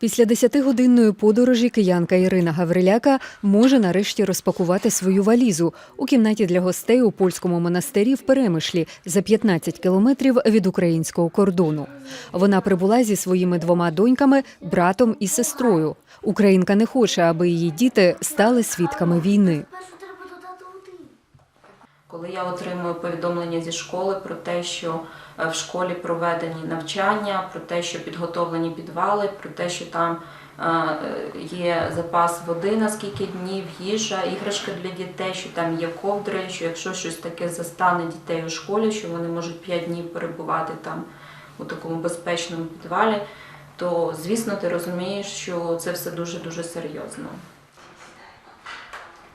Після десятигодинної подорожі киянка Ірина Гавриляка може нарешті розпакувати свою валізу у кімнаті для гостей у польському монастирі в Перемишлі за 15 кілометрів від українського кордону. Вона прибула зі своїми двома доньками, братом і сестрою. Українка не хоче, аби її діти стали свідками війни. Коли я отримую повідомлення зі школи про те, що е, в школі проведені навчання, про те, що підготовлені підвали, про те, що там е, є запас води на скільки днів, їжа, іграшки для дітей, що там є ковдри, що якщо щось таке застане дітей у школі, що вони можуть 5 днів перебувати там у такому безпечному підвалі, то звісно ти розумієш, що це все дуже дуже серйозно.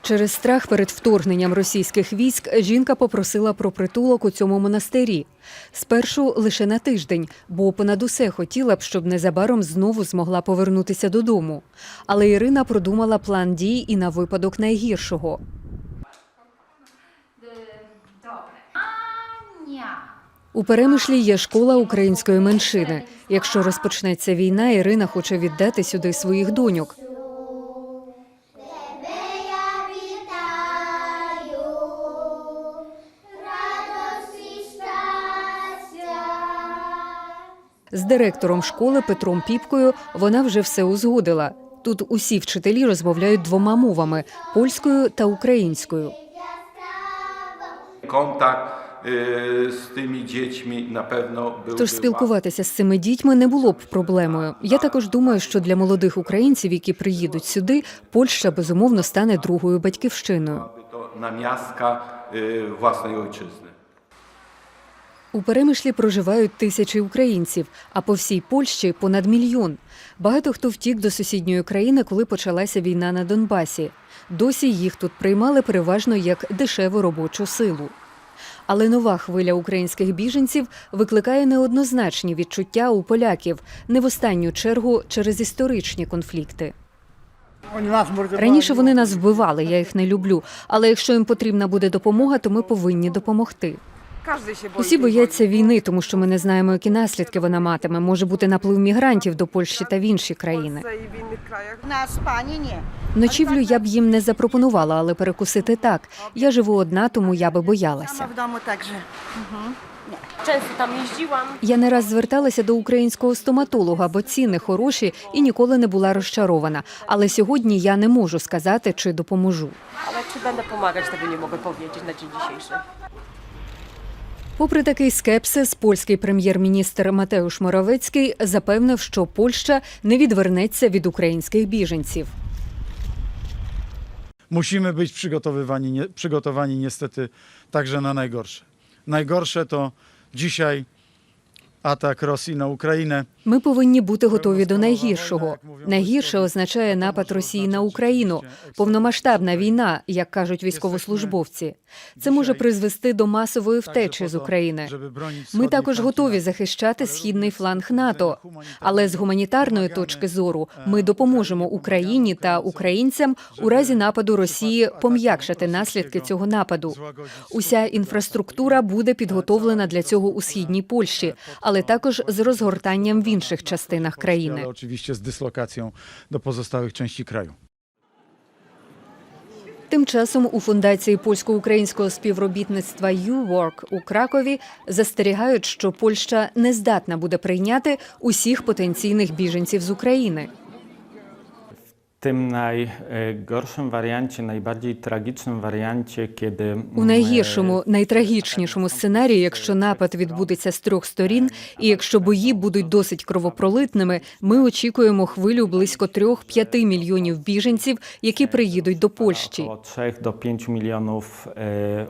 Через страх перед вторгненням російських військ жінка попросила про притулок у цьому монастирі. Спершу лише на тиждень, бо понад усе хотіла б, щоб незабаром знову змогла повернутися додому. Але Ірина продумала план дій і на випадок найгіршого. У перемишлі є школа української меншини. Якщо розпочнеться війна, Ірина хоче віддати сюди своїх доньок. З директором школи Петром Піпкою вона вже все узгодила. Тут усі вчителі розмовляють двома мовами польською та українською. Y, z tymi dziećmi na pewno byłby Тож спілкуватися з цими дітьми не було б проблемою. Я також думаю, що для молодих українців, які приїдуть сюди, Польща безумовно стане другою батьківщиною. łatwiej. To namiastka y, własnej ojczyzny. У перемишлі проживають тисячі українців, а по всій Польщі понад мільйон. Багато хто втік до сусідньої країни, коли почалася війна на Донбасі. Досі їх тут приймали переважно як дешеву робочу силу. Але нова хвиля українських біженців викликає неоднозначні відчуття у поляків, не в останню чергу через історичні конфлікти. Раніше вони нас вбивали, я їх не люблю. Але якщо їм потрібна буде допомога, то ми повинні допомогти. Усі бояться війни, тому що ми не знаємо, які наслідки вона матиме. Може бути наплив мігрантів до Польщі та в інші країни. Ночівлю я б їм не запропонувала, але перекусити так. Я живу одна, тому я би боялася. Я не раз зверталася до українського стоматолога, бо ціни хороші і ніколи не була розчарована. Але сьогодні я не можу сказати, чи допоможу. Ale czy będę pomagać, tego nie mogę powiedzieć na dzień dzisiejszy. Попри такий скепсис, польський прем'єр-міністр Матеуш Моровецький запевнив, що Польща не відвернеться від українських біженців. musimy być przygotowywani, nie, przygotowani niestety także na najgorsze. Najgorsze to dzisiaj atak Rosji na Ukrainę. Ми повинні бути готові до найгіршого. Найгірше означає напад Росії на Україну, повномасштабна війна, як кажуть військовослужбовці. Це може призвести до масової втечі з України. Ми також готові захищати східний фланг НАТО. Але з гуманітарної точки зору ми допоможемо Україні та українцям у разі нападу Росії пом'якшити наслідки цього нападу. Уся інфраструктура буде підготовлена для цього у східній Польщі, але також з розгортанням в інших частинах країни. Очевидно, з дислокацією до позосталих частин краю. Тим часом у фундації польсько-українського співробітництва «YouWork» у Кракові застерігають, що Польща не здатна буде прийняти усіх потенційних біженців з України. Tym najgorszym wariancie, najbardziej tragicznym wariancie, kiedy У найгіршому, найтрагічнішому сценарії, якщо напад відбудеться з трьох сторін, і якщо бої будуть досить кровопролитними, ми очікуємо хвилю близько 3-5 мільйонів біженців, які приїдуть до Польщі. około 3 do 5 milionów e.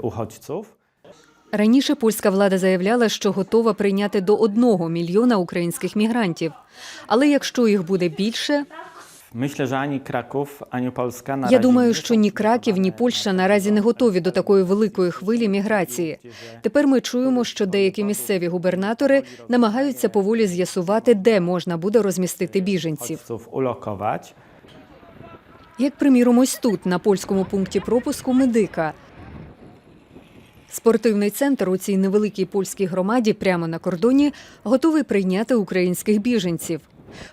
Раніше польська влада заявляла, що готова прийняти до одного мільйона українських мігрантів. Але якщо їх буде більше, я думаю, що ні Краків, ні Польща наразі не готові до такої великої хвилі міграції. Тепер ми чуємо, що деякі місцеві губернатори намагаються поволі з'ясувати, де можна буде розмістити біженців. Як приміром, ось тут, на польському пункті пропуску Медика. Спортивний центр у цій невеликій польській громаді прямо на кордоні готовий прийняти українських біженців.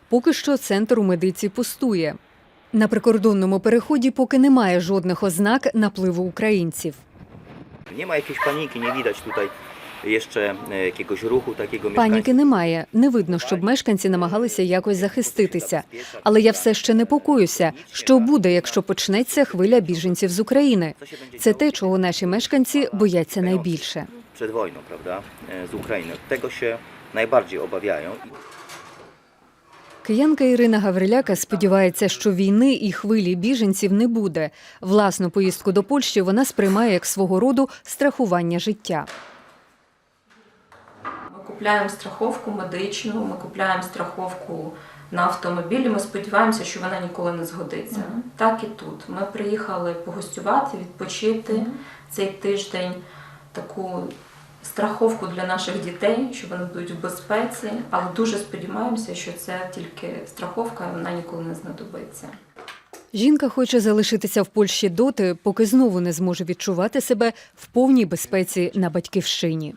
Поки що центр у медиці пустує. На прикордонному переході поки немає жодних ознак напливу українців. Jakiejś paniki, nie widać tutaj jeszcze e, jakiegoś ruchu takiego Паніки немає. Не видно, щоб мешканці намагалися якось захиститися. Але я все ще непокоюся, що буде, якщо почнеться хвиля біженців з України. Це те, чого наші мешканці бояться найбільше. wojną, prawda, e, z Ukrainy. Tego się najbardziej obawiają. Киянка Ірина Гавриляка сподівається, що війни і хвилі біженців не буде. Власну поїздку до Польщі вона сприймає як свого роду страхування життя. Ми купляємо страховку медичну, ми купляємо страховку на автомобілі. Ми сподіваємося, що вона ніколи не згодиться. Так і тут. Ми приїхали погостювати, відпочити цей тиждень. Таку страховку для наших дітей, що вони будуть в безпеці, але дуже сподіваємося, що це тільки страховка, вона ніколи не знадобиться. Жінка хоче залишитися в Польщі доти, поки знову не зможе відчувати себе в повній безпеці на батьківщині.